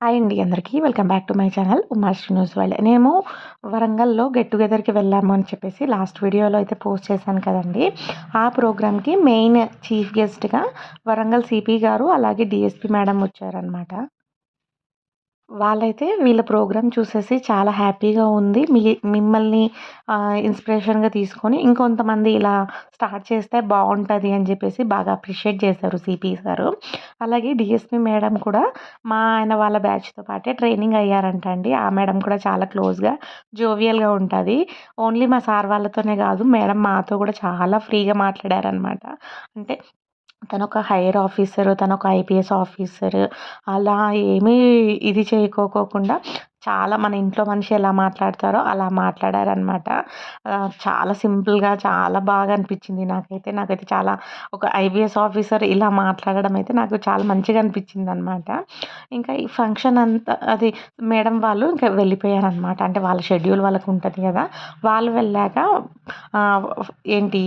Hi అండి అందరికీ. Welcome back to my channel Umashri news world మేము వరంగల్లో గెట్ టుగెదర్కి వెళ్ళాము అని చెప్పేసి లాస్ట్ వీడియోలో అయితే పోస్ట్ చేశాను కదండి. ఆ ప్రోగ్రామ్కి మెయిన్ చీఫ్ గెస్ట్గా వరంగల్ సిపి గారు అలాగే డిఎస్పి మేడం వచ్చారనమాట వాళ్ళైతే వీళ్ళ ప్రోగ్రామ్ చూసేసి చాలా హ్యాపీగా ఉంది. మీ మిమ్మల్ని ఇన్స్పిరేషన్గా తీసుకొని ఇంకొంతమంది ఇలా స్టార్ట్ చేస్తే బాగుంటుంది అని చెప్పేసి బాగా అప్రిషియేట్ చేశారు సిపి సారు. అలాగే డిఎస్పి మేడం కూడా మా ఆయన వాళ్ళ బ్యాచ్తో పాటే ట్రైనింగ్ అయ్యారంట అండి. ఆ మేడం కూడా చాలా క్లోజ్గా జోవియల్గా ఉంటుంది. ఓన్లీ మా సార్ వాళ్ళతోనే కాదు మేడం మాతో కూడా చాలా ఫ్రీగా మాట్లాడారనమాట అంటే తను ఒక హైయర్ ఆఫీసర్ తను ఒక ఐపీఎస్ ఆఫీసర్ అలా ఏమీ ఇది చేయకోకుండా చాలా మన ఇంట్లో మనిషి ఎలా మాట్లాడతారో అలా మాట్లాడారనమాట చాలా సింపుల్గా చాలా బాగా అనిపించింది నాకైతే. నాకైతే చాలా ఒక ఐబిఎస్ ఆఫీసర్ ఇలా మాట్లాడడం అయితే నాకు చాలా మంచిగా అనిపించింది అనమాట ఇంకా ఈ ఫంక్షన్ అంతా అది మేడం వాళ్ళు ఇంకా వెళ్ళిపోయారనమాట అంటే వాళ్ళ షెడ్యూల్ వాళ్ళకు ఉంటుంది కదా. వాళ్ళు వెళ్ళాక ఏంటి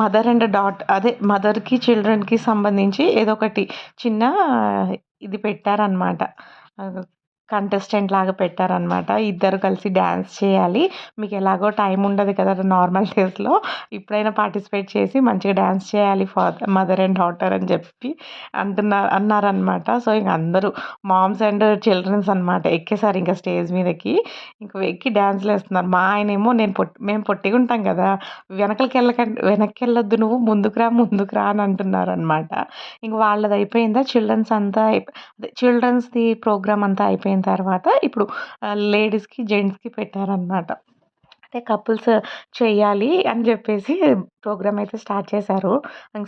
మదర్ అండ్ డాట్ అదే మదర్కి చిల్డ్రన్కి సంబంధించి ఏదో ఒకటి చిన్న ఇది పెట్టారనమాట కంటెస్టెంట్ లాగా పెట్టారనమాట ఇద్దరు కలిసి డ్యాన్స్ చేయాలి. మీకు ఎలాగో టైం ఉండదు కదా నార్మల్ డేస్లో ఇప్పుడైనా పార్టిసిపేట్ చేసి మంచిగా డ్యాన్స్ చేయాలి ఫాదర్ మదర్ అండ్ డాటర్ అని చెప్పి అంటున్నారు అన్నారనమాట సో ఇంక అందరూ మామ్స్ అండ్ చిల్డ్రన్స్ అనమాట ఎక్కేసారు ఇంకా స్టేజ్ మీదకి. ఇంక ఎక్కి డ్యాన్స్లు వేస్తున్నారు మా ఆయన ఏమో నేను పొట్టి మేము పొట్టిగా ఉంటాం కదా. వెనకలకి వెళ్ళకండి వెనక్కి వెళ్ళొద్దు నువ్వు ముందుకు రా ముందుకు రా అని అంటున్నారు అనమాట ఇంక వాళ్ళది అయిపోయిందా చిల్డ్రన్స్ అంతా చిల్డ్రన్స్ది ప్రోగ్రామ్ అంతా అయిపోయింది? తర్వాత ఇప్పుడు లేడీస్కి జెంట్స్కి పెట్టారనమాట అంటే కపుల్స్ చేయాలి అని చెప్పేసి ప్రోగ్రామ్ అయితే స్టార్ట్ చేశారు.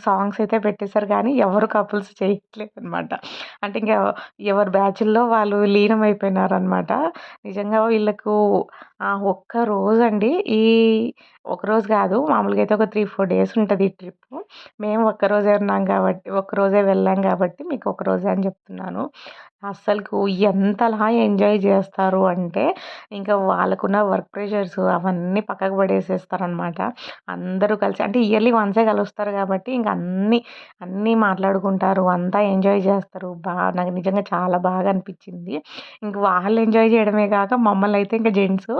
సాంగ్స్ అయితే పెట్టేశారు కానీ ఎవరు కపుల్స్ చేయట్లేదు అనమాట అంటే ఇంకా ఎవరి బ్యాచ్ల్లో వాళ్ళు లీనం అయిపోయినారనమాట నిజంగా వీళ్ళకు ఒక్క రోజు అండి ఈ ఒకరోజు కాదు మామూలుగా అయితే ఒక త్రీ ఫోర్ డేస్ ఉంటుంది ఈ ట్రిప్. మేము ఒక్కరోజే ఉన్నాం కాబట్టి ఒక్కరోజే వెళ్ళాం కాబట్టి మీకు ఒకరోజే అని చెప్తున్నాను. అస్సలు ఎంతలా ఎంజాయ్ చేస్తారు అంటే ఇంకా వాళ్ళకున్న వర్క్ ప్రెషర్స్ అవన్నీ పక్కకు పడేసేస్తారనమాట. అందరూ కలిసి అంటే ఇయర్లీ వన్సే కలుస్తారు కాబట్టి ఇంక అన్నీ అన్నీ మాట్లాడుకుంటారు అంతా ఎంజాయ్ చేస్తారు. బాగా నాకు నిజంగా చాలా బాగా అనిపించింది. ఇంక వాళ్ళు ఎంజాయ్ చేయడమే కాక మమ్మల్ని అయితే ఇంకా జెంట్స్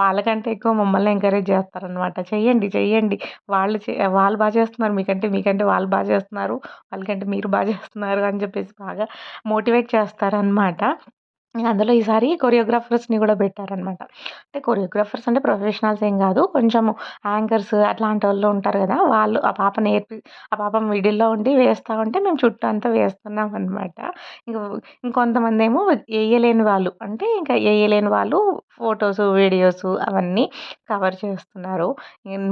వాళ్ళకంటే ఎక్కువ మమ్మల్ని ఎంకరేజ్ చేస్తారనమాట చెయ్యండి చెయ్యండి. వాళ్ళు వాళ్ళు బాగా చేస్తున్నారు మీకంటే మీకంటే వాళ్ళు బాగా చేస్తున్నారు వాళ్ళకంటే మీరు బాగా చేస్తున్నారు అని చెప్పేసి బాగా మోటివేట్ చేస్తారనమాట అందులో ఈసారి కొరియోగ్రాఫర్స్ని కూడా పెట్టారనమాట అంటే కొరియోగ్రాఫర్స్ అంటే ప్రొఫెషనల్స్ ఏం కాదు. కొంచెం యాంకర్స్ అట్లాంటి వాళ్ళు ఉంటారు కదా వాళ్ళు ఆ పాప నేర్పి ఆ పాప మిడిల్లో ఉండి వేస్తూ ఉంటే మేము చుట్టూ అంతా వేస్తున్నాం అనమాట ఇంకా ఇంకొంతమంది ఏమో వేయలేని వాళ్ళు అంటే ఇంకా వేయలేని వాళ్ళు ఫొటోస్ వీడియోస్ అవన్నీ కవర్ చేస్తున్నారు.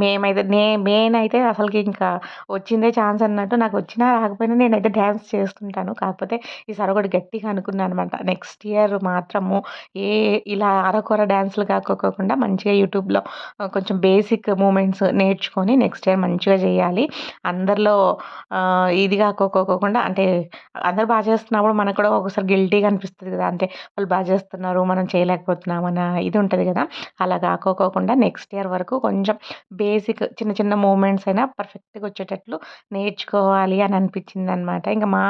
మేమైతే నే మెయిన్ అయితే అసలుకి ఇంకా వచ్చిందే ఛాన్స్ అన్నట్టు నాకు వచ్చినా రాకపోయినా నేనైతే డ్యాన్స్ చేస్తుంటాను. కాకపోతే ఈసారి ఒకటి గట్టిగా అనుకున్నాను అనమాట నెక్స్ట్ ఇయర్ డాన్సర్ మాత్రము. ఏ ఇలా అరకొర డ్యాన్సులు కాకోకుండా మంచిగా యూట్యూబ్లో కొంచెం బేసిక్ మూమెంట్స్ నేర్చుకొని నెక్స్ట్ ఇయర్ మంచిగా చేయాలి. అందరిలో ఇది కాకోకోకుండా అంటే అందరు బాగా చేస్తున్నప్పుడు మనకు కూడా ఒకసారి గిల్టీగా అనిపిస్తుంది కదా. అంటే వాళ్ళు బాగా చేస్తున్నారు మనం చేయలేకపోతున్నాం అన్న ఇది ఉంటుంది కదా. అలా కాకోకుండా నెక్స్ట్ ఇయర్ వరకు కొంచెం బేసిక్ చిన్న చిన్న మూమెంట్స్ అయినా పర్ఫెక్ట్గా వచ్చేటట్లు నేర్చుకోవాలి అని అనిపించింది అనమాట ఇంకా మా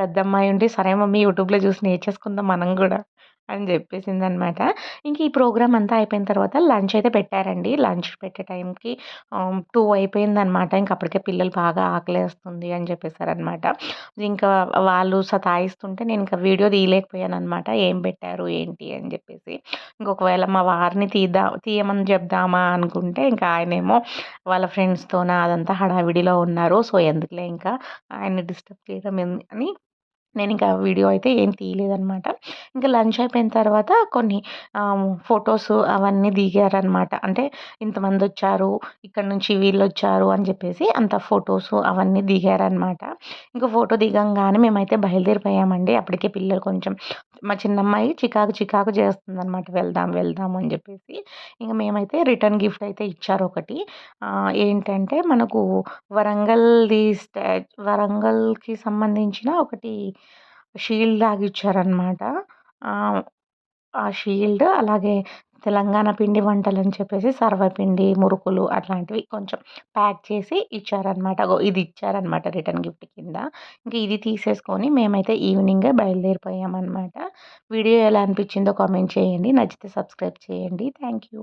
పెద్దమ్మాయి ఉండి సరే మమ్మీ యూట్యూబ్లో చూసి నేర్చేసుకుందాం మనం కూడా. అని చెప్పేసింది అనమాట ఇంక ఈ ప్రోగ్రామ్ అంతా అయిపోయిన తర్వాత లంచ్ అయితే పెట్టారండి. లంచ్ పెట్టే టైంకి టూ అయిపోయిందనమాట. ఇంక అప్పటికే పిల్లలు బాగా ఆకలేస్తుంది అని చెప్పేసారనమాట. ఇంకా వాళ్ళు సతాయిస్తుంటే నేను ఇంకా వీడియో తీయలేకపోయాను అనమాట ఏం పెట్టారు ఏంటి అని చెప్పేసి. ఇంకొకవేళ మా వారిని తీద్దా తీయమని చెప్దామా అనుకుంటే ఇంకా ఆయనేమో వాళ్ళ ఫ్రెండ్స్తోన అదంతా హడావిడిలో ఉన్నారు. సో ఎందుకులే ఇంకా ఆయన్ని డిస్టర్బ్ చేయడం అని నేను ఇంకా వీడియో అయితే ఏం తీయలేదనమాట. ఇంకా లంచ్ అయిపోయిన తర్వాత కొన్ని ఫొటోస్ అవన్నీ దిగారనమాట. అంటే ఇంతమంది వచ్చారు ఇక్కడ నుంచి వీళ్ళు వచ్చారు అని చెప్పేసి అంత ఫొటోస్ అవన్నీ దిగారనమాట. ఇంకా ఫోటో దిగంగానే మేమైతే బయలుదేరిపోయామండి. అప్పటికే పిల్లలు కొంచెం మా చిన్నమ్మాయి చికాకు చికాకు చేస్తుంది అనమాట వెళ్దాం వెళ్దాం అని చెప్పేసి. ఇంకా మేమైతే రిటర్న్ గిఫ్ట్ అయితే ఇచ్చారు ఒకటి. ఏంటంటే మనకు వరంగల్ది స్టా వరంగల్కి సంబంధించిన ఒకటి షీల్డ్ లాగా ఇచ్చారనమాట ఆ షీల్డ్ అలాగే తెలంగాణ పిండి వంటలు అని చెప్పేసి సర్వపిండి మురుకులు అట్లాంటివి కొంచెం ప్యాక్ చేసి ఇచ్చారనమాట ఇది ఇచ్చారనమాట రిటర్న్ గిఫ్ట్ కింద. ఇంకా ఇది తీసేసుకొని మేమైతే ఈవినింగే బయలుదేరిపోయామన్నమాట. వీడియో ఎలా అనిపించిందో కామెంట్ చేయండి. నచ్చితే సబ్స్క్రైబ్ చేయండి. Thank you.